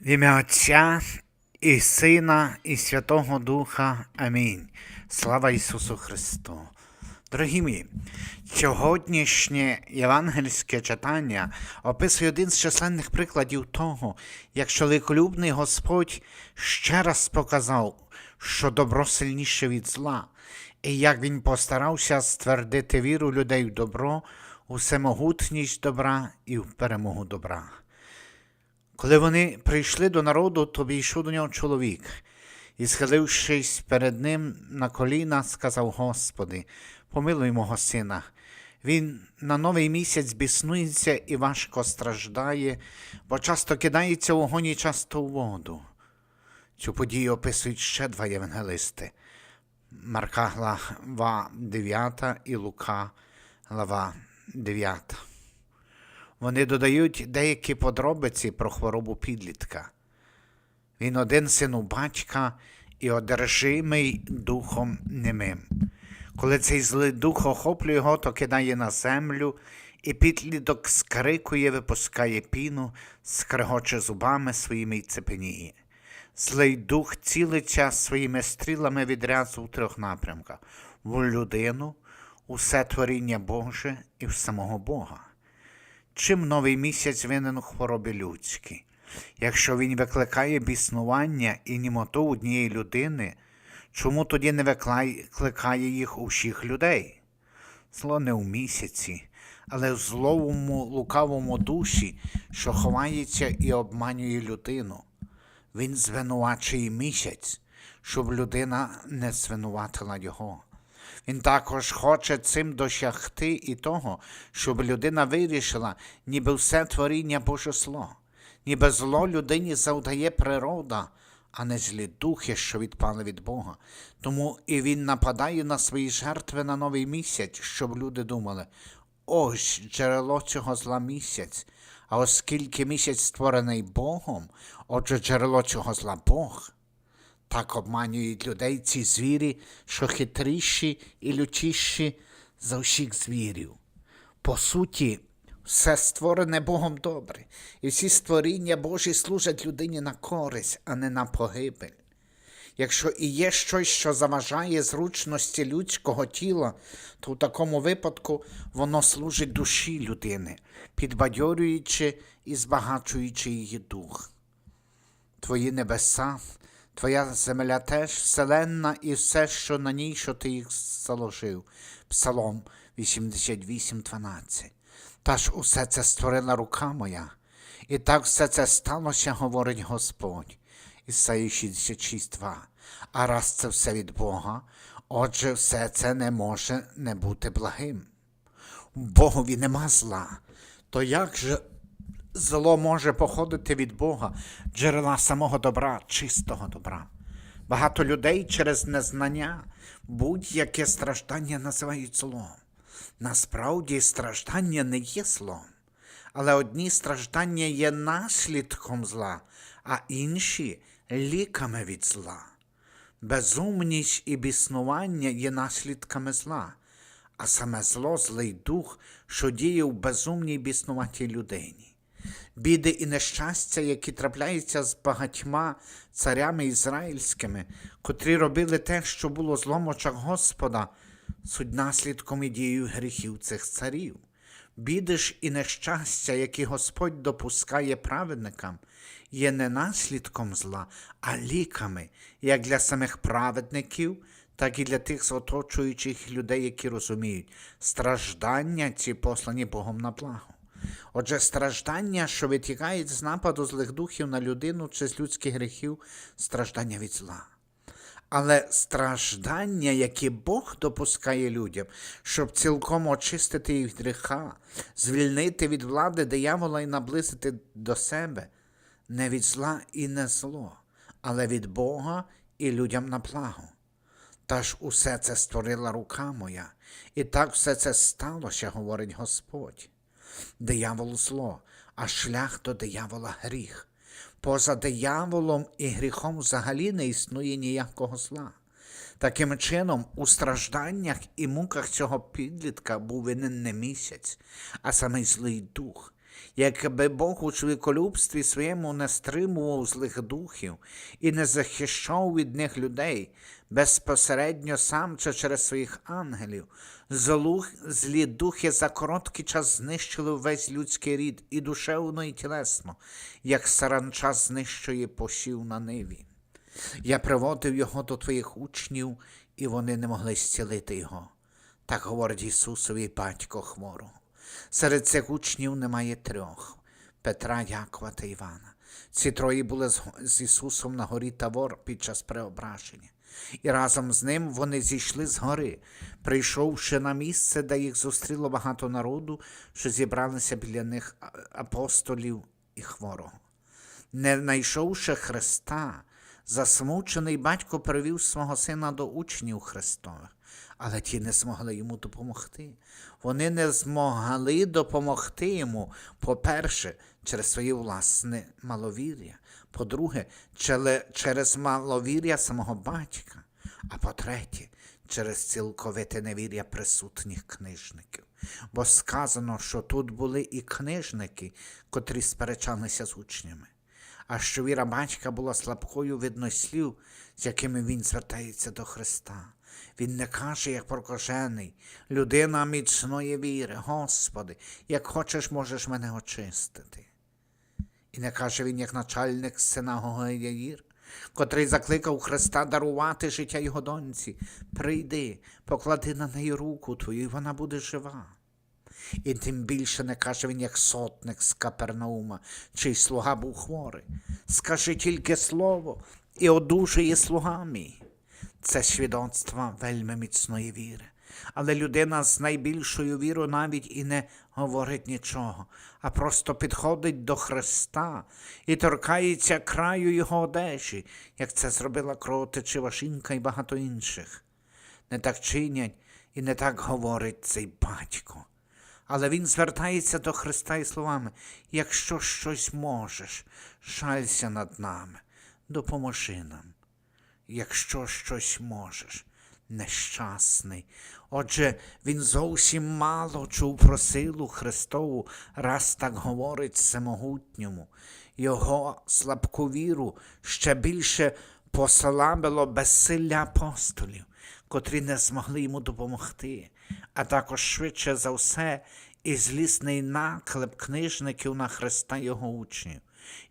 В ім'я Отця і Сина, і Святого Духа. Амінь. Слава Ісусу Христу. Дорогі мої, сьогоднішнє євангельське читання описує один з численних прикладів того, як чоловіколюбний Господь ще раз показав, що добро сильніше від зла, і як Він постарався ствердити віру людей в добро, у всемогутність добра і в перемогу добра. Коли вони прийшли до народу, то війшов до нього чоловік, і, схилившись перед ним на коліна, сказав Господи, помилуй мого сина. Він на новий місяць біснується і важко страждає, бо часто кидається у вогонь і часто у воду. Цю подію описують ще два євангелисти Марка глава 9 і Лука глава 9. Вони додають деякі подробиці про хворобу підлітка. Він один син у батька і одержимий духом немим. Коли цей злий дух охоплює його, то кидає на землю, і підліток скрикує, випускає піну, скрегоче зубами своїми й цепеніє. Злий дух цілиться своїми стрілами відразу в трьох напрямках: в людину, усе творіння Боже і в самого Бога. Чим новий місяць винен у хворобі людській? Якщо він викликає біснування і німоту однієї людини, чому тоді не викликає їх у всіх людей? Зло не у місяці, але в зловому лукавому душі, що ховається і обманює людину. Він звинувачує місяць, щоб людина не звинуватила його. Він також хоче цим досягти і того, щоб людина вирішила, ніби все творіння Боже зло, ніби зло людині завдає природа, а не злі духи, що відпали від Бога. Тому і він нападає на свої жертви на новий місяць, щоб люди думали: ось джерело цього зла місяць. А оскільки місяць створений Богом, отже джерело цього зла Бог. Так обманюють людей ці звірі, що хитріші і лютіші за всіх звірів. По суті, все створене Богом добре, і всі створіння Божі служать людині на користь, а не на погибель. Якщо і є щось, що заважає зручності людського тіла, то в такому випадку воно служить душі людини, підбадьорюючи і збагачуючи її дух. Твої небеса. Твоя земля теж вселенна і все, що на ній, що ти їх заложив. Псалом 88.12. Та ж усе це створила рука моя, і так все це сталося, говорить Господь. Ісаї 66.2. А раз це все від Бога, отже, все це не може не бути благим. У Богові нема зла, то як же Зло може походити від Бога, джерела самого добра, чистого добра. Багато людей через незнання будь-яке страждання називають злом. Насправді страждання не є злом, але одні страждання є наслідком зла, а інші ліками від зла. Безумність і біснування є наслідками зла, а саме зло, злий дух, що діє в безумній біснуватій людині біди і нещастя, які трапляються з багатьма царями ізраїльськими, котрі робили те, що було злом очах Господа, суть наслідком і дією гріхів цих царів. Біди ж і нещастя, які Господь допускає праведникам, є не наслідком зла, а ліками, як для самих праведників, так і для тих оточуючих людей, які розуміють, страждання ці послані Богом на благо. Отже, страждання, що витікають з нападу злих духів на людину чи з людських гріхів, страждання від зла. Але страждання, які Бог допускає людям, щоб цілком очистити їх гріха, звільнити від влади диявола і наблизити до себе, не від зла і не зло, але від Бога і людям на благо. Та ж усе це створила рука моя, і так все це сталося, говорить Господь диявол зло, а шлях до диявола гріх. Поза дияволом і гріхом взагалі не існує ніякого зла. Таким чином, у стражданнях і муках цього підлітка був винен не місяць, а самий злий дух, Якби Бог у чоловіколюбстві своєму не стримував злих духів і не захищав від них людей безпосередньо сам чи через своїх ангелів, злі духи за короткий час знищили весь людський рід і душевно, і тілесно, як саранча знищує посів на ниві. Я приводив його до твоїх учнів, і вони не могли зцілити його. Так говорить Ісусові батько хворого. Серед цих учнів немає трьох Петра, Якова та Івана. Ці троє були з Ісусом на горі Тавор під час преображення. І разом з ним вони зійшли з гори, прийшовши на місце, де їх зустріло багато народу, що зібралися біля них апостолів і хворого. Не знайшовши Христа, засмучений батько привів свого сина до учнів Христових, але ті не змогли йому допомогти. Вони не змогли допомогти йому, по-перше, через своє власне маловір'я, по-друге, через маловір'я самого батька, а по-третє, через цілковите невір'я присутніх книжників. Бо сказано, що тут були і книжники, котрі сперечалися з учнями а що віра батька була слабкою видно слів, з якими він звертається до Христа. Він не каже, як прокажений, людина міцної віри, Господи, як хочеш, можеш мене очистити. І не каже він, як начальник синагоги Яїр, котрий закликав Христа дарувати життя його доньці. Прийди, поклади на неї руку твою, і вона буде жива. І тим більше не каже він, як сотник з Капернаума, чий слуга був хворий. Скажи тільки слово і одужує слуга. Це свідоцтво вельми міцної віри. Але людина з найбільшою вірою навіть і не говорить нічого, а просто підходить до Христа і торкається краю його одежі, як це зробила кровотечива жінка і багато інших. Не так чинять і не так говорить цей батько. Але він звертається до Христа і словами: якщо щось можеш, жалься над нами, допоможи нам. Якщо щось можеш, нещасний. Отже, він зовсім мало чув про силу Христову, раз так говорить всемогутньому. Його слабку віру ще більше послабило безсилля апостолів, котрі не змогли йому допомогти, а також швидше за все і злісний наклеп книжників на Христа його учнів.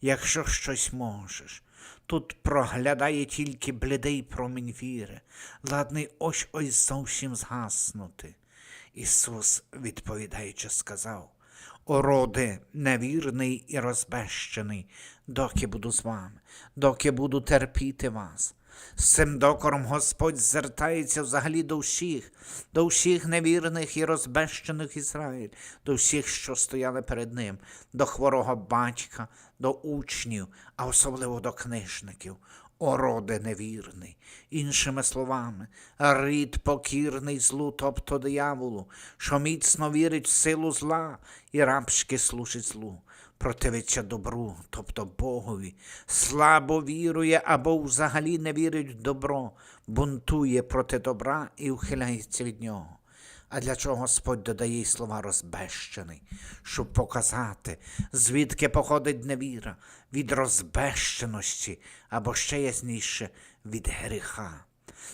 Якщо щось можеш, тут проглядає тільки блідий промінь віри, ладний ось ось зовсім згаснути. Ісус, відповідаючи, сказав: О роде невірний і розбещений, доки буду з вами, доки буду терпіти вас. З цим докором Господь звертається взагалі до всіх, до всіх невірних і розбещених Ізраїль, до всіх, що стояли перед ним, до хворого батька, до учнів, а особливо до книжників. О, роде невірний, іншими словами, рід покірний злу, тобто дияволу, що міцно вірить в силу зла і рабськи служить злу, противиться добру, тобто Богові, слабо вірує або взагалі не вірить в добро, бунтує проти добра і ухиляється від нього. А для чого Господь додає й слова розбещений, щоб показати, звідки походить невіра, від розбещеності або ще ясніше від гріха.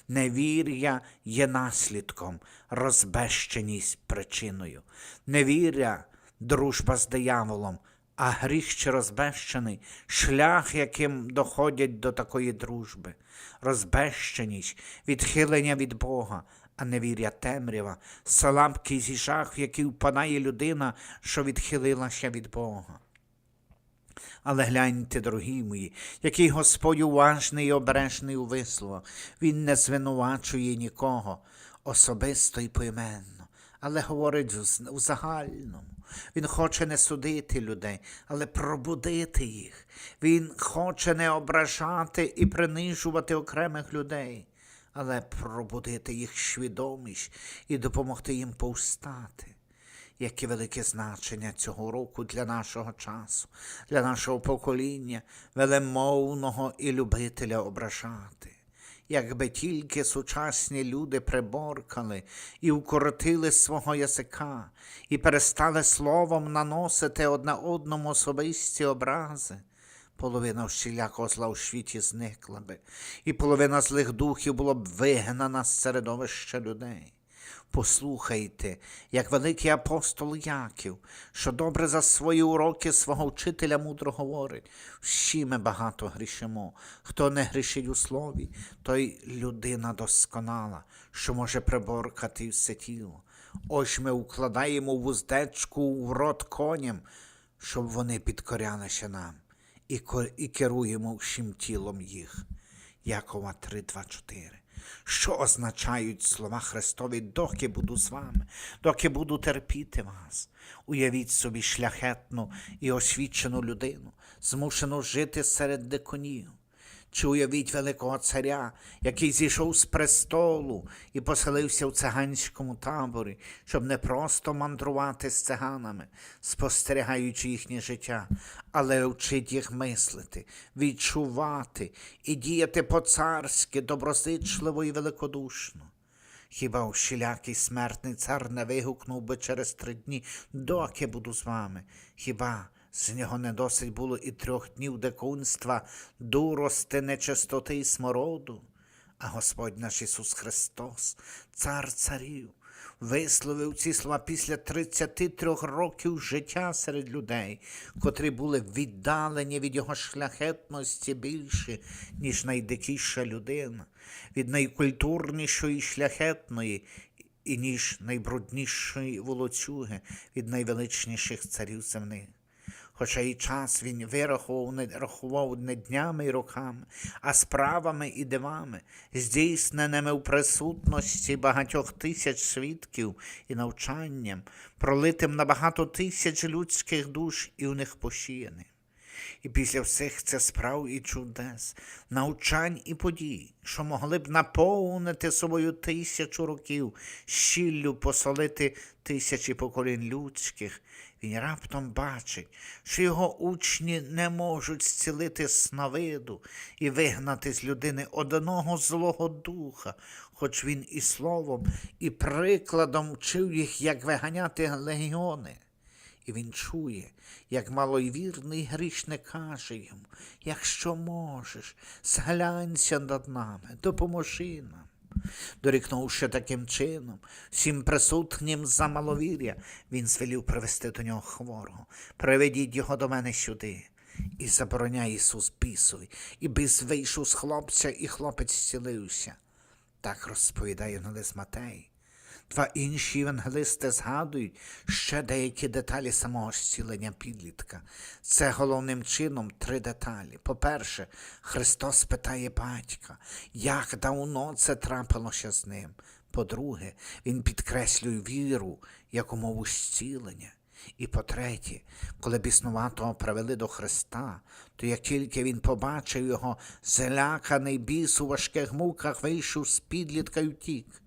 Невір'я є наслідком, розбещеність причиною. Невіря дружба з дияволом, а гріх чи розбещений шлях, яким доходять до такої дружби, розбещеність, відхилення від Бога, а невір'я темрява, слабкість і жах, в який впадає людина, що відхилилася від Бога. Але гляньте, дорогі мої, який Господь уважний і обережний у висловах. Він не звинувачує нікого особисто і поіменно, але говорить у загальному. Він хоче не судити людей, але пробудити їх. Він хоче не ображати і принижувати окремих людей, але пробудити їх свідомість і допомогти їм повстати. Яке велике значення цього року для нашого часу, для нашого покоління, велемовного і любителя ображати. якби тільки сучасні люди приборкали і укоротили свого язика, і перестали словом наносити одне одному особисті образи. Половина всілякого зла у світі зникла би, і половина злих духів була б вигнана з середовища людей. Послухайте, як великий апостол Яків, що добре за свої уроки свого вчителя мудро говорить, всі ми багато грішимо. Хто не грішить у слові, той людина досконала, що може приборкати все тіло. Ось ми укладаємо вуздечку в рот коням, щоб вони підкорялися нам, і, керуємо всім тілом їх. Якова 3.2.4. Що означають слова Христові, доки буду з вами, доки буду терпіти вас? Уявіть собі шляхетну і освічену людину, змушену жити серед дикунів. Чи уявіть великого царя, який зійшов з престолу і поселився в циганському таборі, щоб не просто мандрувати з циганами, спостерігаючи їхнє життя, але вчить їх мислити, відчувати і діяти по-царськи, доброзичливо і великодушно. Хіба всілякий смертний цар не вигукнув би через три дні, доки буду з вами? Хіба з нього не досить було і трьох днів дикунства, дурости, нечистоти і смороду? А Господь наш Ісус Христос, Цар царів, висловив ці слова після 33 років життя серед людей, котрі були віддалені від його шляхетності більше, ніж найдикіша людина, від найкультурнішої шляхетної і ніж найбруднішої волоцюги, від найвеличніших царів земних. Хоча і час він вирахував не, рахував не днями і роками, а справами і дивами, здійсненими в присутності багатьох тисяч свідків і навчанням, пролитим на багато тисяч людських душ і у них посіяним. І після всіх цих справ і чудес, навчань і подій, що могли б наповнити собою тисячу років, щіллю посолити тисячі поколінь людських, він раптом бачить, що його учні не можуть зцілити сновиду і вигнати з людини одного злого духа, хоч він і словом, і прикладом вчив їх, як виганяти легіони. І він чує, як малойвірний грішник каже йому, якщо можеш, зглянься над нами, допоможи нам. Дорікнувши таким чином, всім присутнім за маловір'я, він звелів привести до нього хворого. Приведіть його до мене сюди. І забороняє Ісус бісові, і біс вийшов з хлопця, і хлопець зцілився. Так розповідає Євангелист Матей. Два інші евангелисти згадують ще деякі деталі самого зцілення підлітка. Це головним чином три деталі. По-перше, Христос питає батька, як давно це трапилося з ним. По-друге, Він підкреслює віру як умову зцілення. І по-третє, коли біснуватого привели до Христа, то як тільки він побачив його, зляканий біс у важких муках вийшов з підлітка й утік.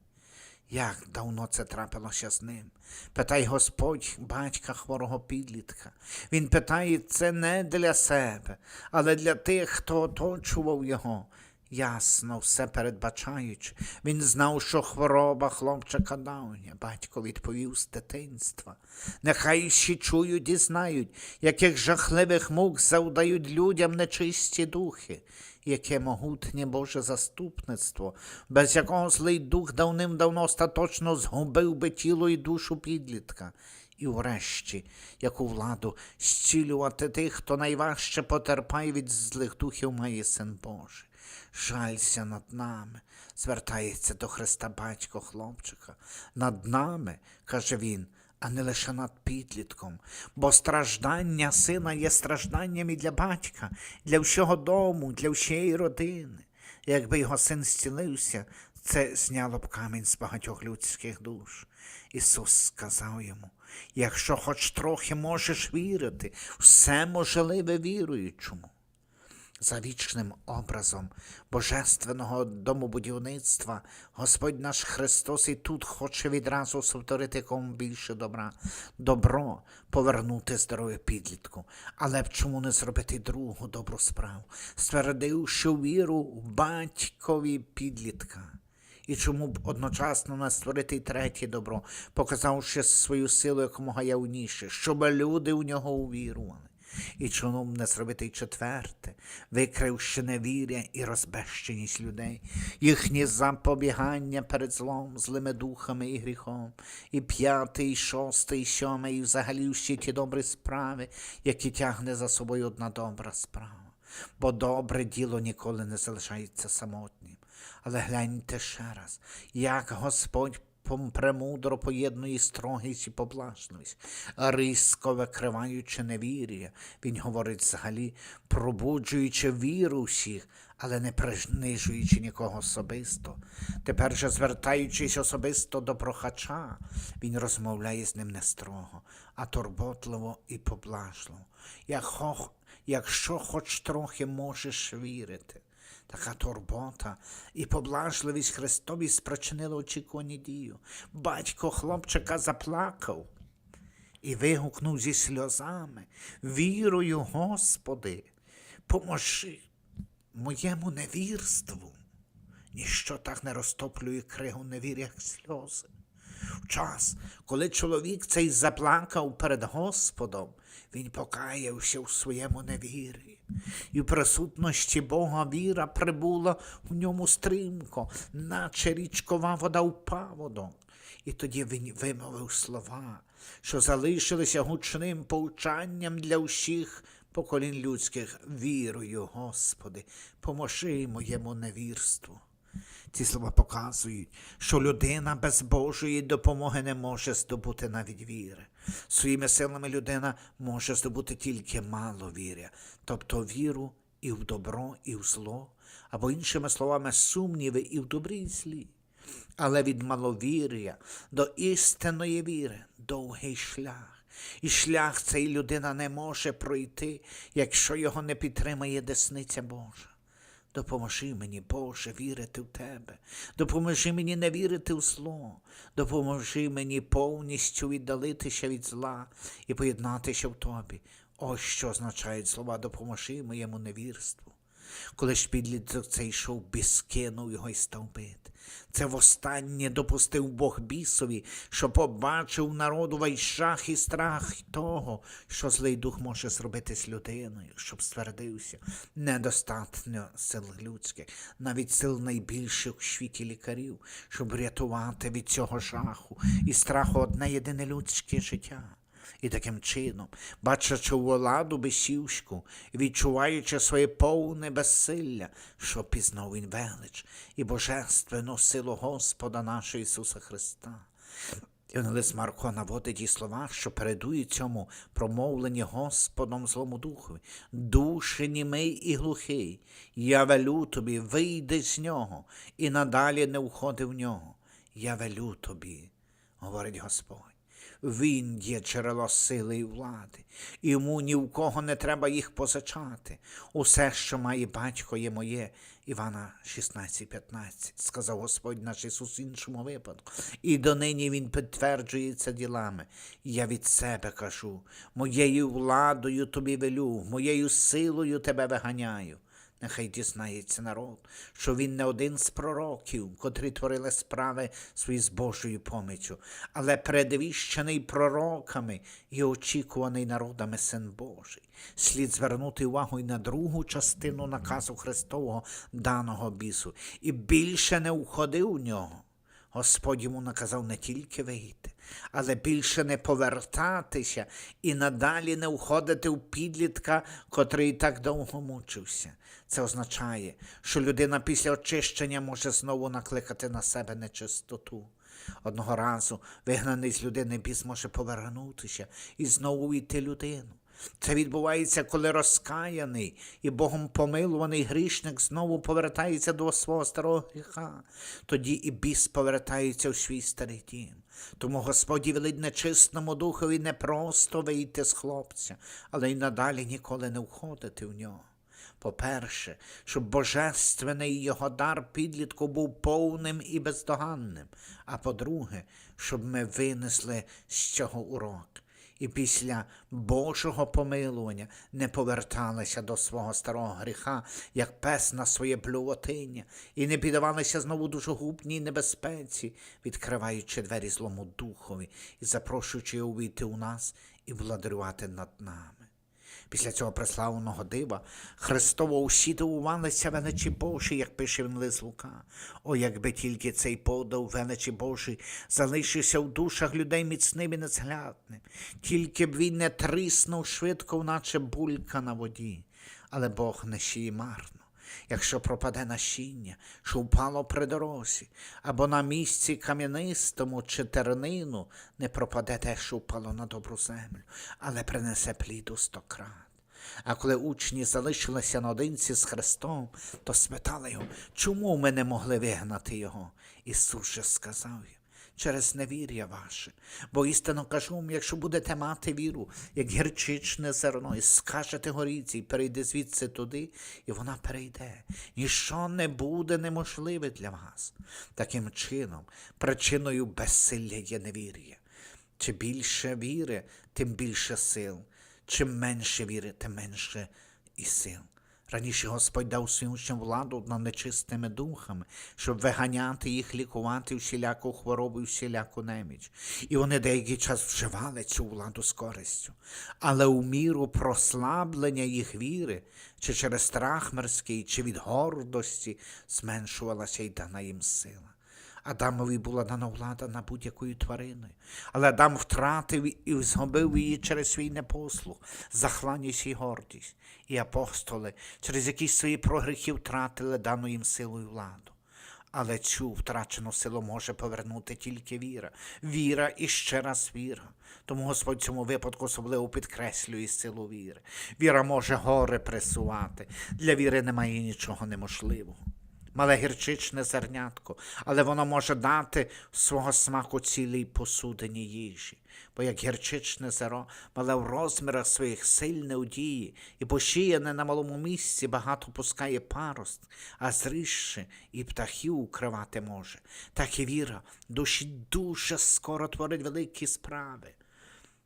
Як давно це трапилося з ним? Питає Господь батька хворого підлітка. Він питає це не для себе, але для тих, хто оточував його. Ясно, все передбачаючи. Він знав, що хвороба хлопчика давня. Батько відповів з дитинства. Нехай ще чують і знають, яких жахливих мук завдають людям нечисті духи яке могутнє Боже заступництво, без якого злий дух давним-давно остаточно згубив би тіло і душу підлітка. І врешті, яку владу зцілювати тих, хто найважче потерпає від злих духів, має син Божий. Жалься над нами, звертається до Христа батько хлопчика. Над нами, каже він, а не лише над підлітком, бо страждання сина є стражданням і для батька, для всього дому, для всієї родини. Якби його син зцілився, це зняло б камінь з багатьох людських душ. Ісус сказав йому, якщо хоч трохи можеш вірити, все можливе віруючому. За вічним образом божественного домобудівництва Господь наш Христос і тут хоче відразу сотворити кому більше добра, добро повернути здоров'я підлітку. Але б чому не зробити другу добру справу, ствердивши віру в батькові підлітка? І чому б одночасно не створити й третє добро, показавши свою силу якомога явніше, щоб люди у нього увірували. І чому не зробити й четверте, викривши невір'я і розбещеність людей, їхнє запобігання перед злом, злими духами і гріхом, і п'ятий, і шостий, і сьомий, і взагалі всі ті добрі справи, які тягне за собою одна добра справа. Бо добре діло ніколи не залишається самотнім. Але гляньте ще раз, як Господь премудро поєднує строгість і поблажливість, різко викриваючи невір'я. Він говорить взагалі, пробуджуючи віру всіх, але не принижуючи нікого особисто. Тепер же, звертаючись особисто до прохача, він розмовляє з ним не строго, а турботливо і поблажливо. Як Якщо хоч трохи можеш вірити. Така турбота і поблажливість Христові спричинили очікувані дію. Батько хлопчика заплакав і вигукнув зі сльозами, вірою, Господи, поможи моєму невірству. Ніщо так не розтоплює кригу невір'я, як сльози. В час, коли чоловік цей заплакав перед Господом, він покаявся у своєму невір'ї. І в присутності Бога віра прибула у ньому стрімко, наче річкова вода у паводок. І тоді він вимовив слова, що залишилися гучним повчанням для усіх поколінь людських. Вірою, Господи, поможи моєму невірству. Ці слова показують, що людина без Божої допомоги не може здобути навіть віри. Своїми силами людина може здобути тільки мало віря, тобто віру і в добро, і в зло, або іншими словами, сумніви і в добрі, і в злі. Але від маловір'я до істинної віри довгий шлях. І шлях цей людина не може пройти, якщо його не підтримає десниця Божа. Допоможи мені, Боже, вірити в Тебе. Допоможи мені не вірити в зло. Допоможи мені повністю віддалитися від зла і поєднатися в Тобі. Ось що означають слова допоможи моєму невірству. Коли ж підліток цей йшов, біс кинув його і став бити. Це востаннє допустив Бог бісові, що побачив народу вайшах і страх того, що злий дух може зробити з людиною, щоб ствердився. Недостатньо сил людських, навіть сил найбільших у світі лікарів, щоб рятувати від цього жаху і страху одне єдине людське життя. І таким чином, бачачи владу бесівську, відчуваючи своє повне безсилля, що пізнав він велич і божественну силу Господа нашого Ісуса Христа. Євангелист Марко наводить ті слова, що передують цьому промовлені Господом злому духові. Душі німий і глухий, я велю тобі, вийди з нього, і надалі не входи в нього. Я велю тобі, говорить Господь. Він є джерело сили і влади, йому ні в кого не треба їх позичати. Усе, що має батько, є моє. Івана 16,15, сказав Господь наш Ісус в іншому випадку. І донині Він підтверджується ділами. Я від себе кажу, моєю владою тобі велю, моєю силою тебе виганяю. Нехай дізнається народ, що він не один з пророків, котрі творили справи свої з Божою помічю, але передвіщений пророками і очікуваний народами Син Божий. Слід звернути увагу і на другу частину наказу Христового даного бісу, і більше не уходи у нього. Господь йому наказав не тільки вийти, але більше не повертатися і надалі не входити в підлітка, котрий так довго мучився. Це означає, що людина після очищення може знову накликати на себе нечистоту. Одного разу вигнаний з людини біс може повернутися і знову йти людину. Це відбувається, коли розкаяний і Богом помилуваний грішник знову повертається до свого старого гріха. Тоді і біс повертається у свій старий дім. Тому Господь велить нечистому духові не просто вийти з хлопця, але й надалі ніколи не входити в нього. По-перше, щоб божественний його дар підлітку був повним і бездоганним. А по-друге, щоб ми винесли з цього урок. І після Божого помилування не поверталися до свого старого гріха, як пес на своє блювотиння, і не піддавалися знову душогубній небезпеці, відкриваючи двері злому духові і запрошуючи його увійти у нас і владарювати над нами. Після цього преславного дива Христово усі дивувалися величі Божий, як пише він лист Лука. О, якби тільки цей подав величі Божий залишився в душах людей міцним і незглядним, тільки б він не тріснув швидко, наче булька на воді. Але Бог не шіє марно. Якщо пропаде насіння, що впало при дорозі, або на місці кам'янистому чи тернину, не пропаде те, що впало на добру землю, але принесе пліду стократ. А коли учні залишилися наодинці з Христом, то спитали його, чому ми не могли вигнати його? Ісус же сказав їм, через невір'я ваше. Бо істинно кажу вам, якщо будете мати віру, як гірчичне зерно, і скажете горіці, перейди звідси туди, і вона перейде. Ніщо не буде неможливе для вас. Таким чином, причиною безсилля є невір'я. Чи більше віри, тим більше сил. Чим менше віри, тим менше і сил. Раніше Господь дав своїм учням владу над нечистими духами, щоб виганяти їх, лікувати всіляку хворобу і всіляку неміч. І вони деякий час вживали цю владу з користю. Але у міру прослаблення їх віри, чи через страх мирський, чи від гордості, зменшувалася й дана їм сила. Адамові була дана влада над будь-якою твариною, але Адам втратив і згубив її через свій непослух, захланність і гордість. І апостоли через якісь свої прогріхи втратили дану їм силу і владу. Але цю втрачену силу може повернути тільки віра. Віра і ще раз віра. Тому Господь в цьому випадку особливо підкреслює силу віри. Віра може гори пресувати. Для віри немає нічого неможливого мале гірчичне зернятко, але воно може дати свого смаку цілій посудині їжі. Бо як гірчичне зеро, мале в розмірах своїх сильне у дії, і пошіяне на малому місці багато пускає парост, а зрісши і птахів укривати може. Так і віра душі дуже скоро творить великі справи.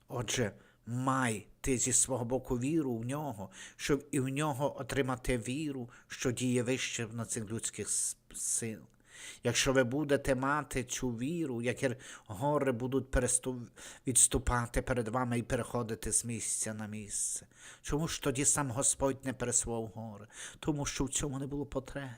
Отже, май ти зі свого боку віру в нього, щоб і в нього отримати віру, що діє вище на цих людських сил. Якщо ви будете мати цю віру, як гори будуть відступати перед вами і переходити з місця на місце. Чому ж тоді сам Господь не пересував гори? Тому що в цьому не було потреб.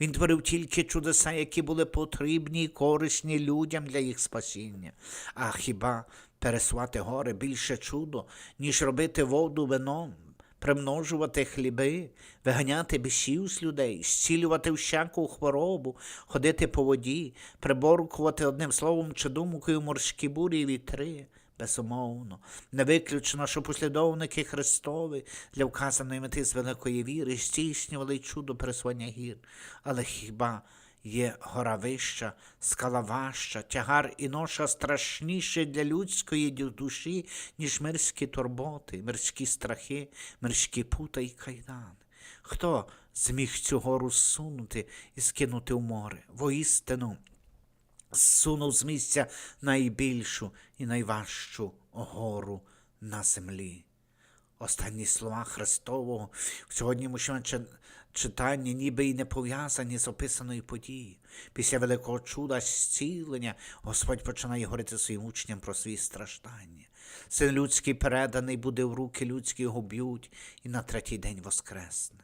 Він творив тільки чудеса, які були потрібні і корисні людям для їх спасіння. А хіба пересувати гори більше чудо, ніж робити воду вином, примножувати хліби, виганяти бісів з людей, зцілювати всяку хворобу, ходити по воді, приборкувати одним словом чи думкою морські бурі і вітри. Безумовно, не виключено, що послідовники Христові для вказаної мети з великої віри здійснювали чудо пересування гір. Але хіба є гора вища, скала важча, тягар і ноша страшніше для людської душі, ніж мирські турботи, мирські страхи, мирські пута і кайдани? Хто зміг цю гору зсунути і скинути в море? Воістину, зсунув з місця найбільшу і найважчу гору на землі. Останні слова Христового в сьогоднішньому чи- читанні ніби й не пов'язані з описаною подією. Після великого чуда зцілення Господь починає говорити своїм учням про свої страждання. Син людський переданий буде в руки людські його б'ють і на третій день воскресне.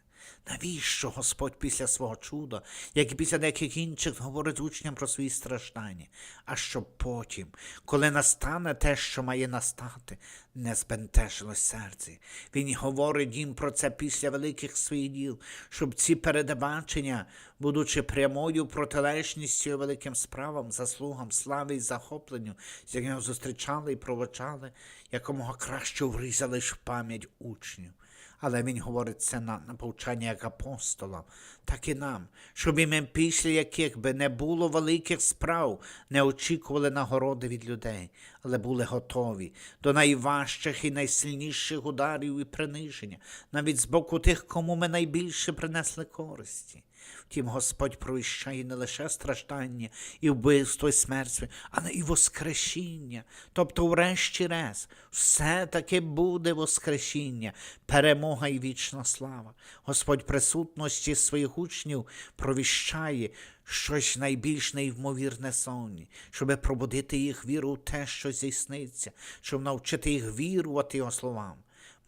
Навіщо Господь після свого чуда, як і після деяких інших, говорить учням про свої страждання, а щоб потім, коли настане те, що має настати, не збентежилось серце. Він говорить їм про це після великих своїх діл, щоб ці передбачення, будучи прямою протилежністю великим справам, заслугам, славі і захопленню, з якими зустрічали і провочали, якомога краще врізали в пам'ять учнів. Але він говорить це на, на повчання як апостолам, так і нам, щоб і ми після яких би не було великих справ, не очікували нагороди від людей, але були готові до найважчих і найсильніших ударів і приниження, навіть з боку тих, кому ми найбільше принесли користі. Втім, Господь провіщає не лише страждання і вбивство і смерть, але і воскресіння. Тобто, врешті-решт, все-таки буде воскресіння, перемога і вічна слава. Господь присутності своїх учнів провіщає щось найбільш неймовірне сонні, щоб пробудити їх віру в те, що здійсниться, щоб навчити їх вірувати його словам.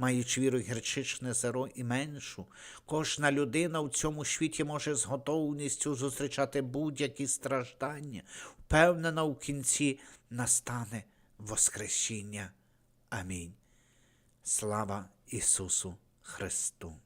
Маючи віру гірчичне зеро і меншу, кожна людина в цьому світі може з готовністю зустрічати будь-які страждання, впевнена у кінці настане Воскресіння. Амінь. Слава Ісусу Христу!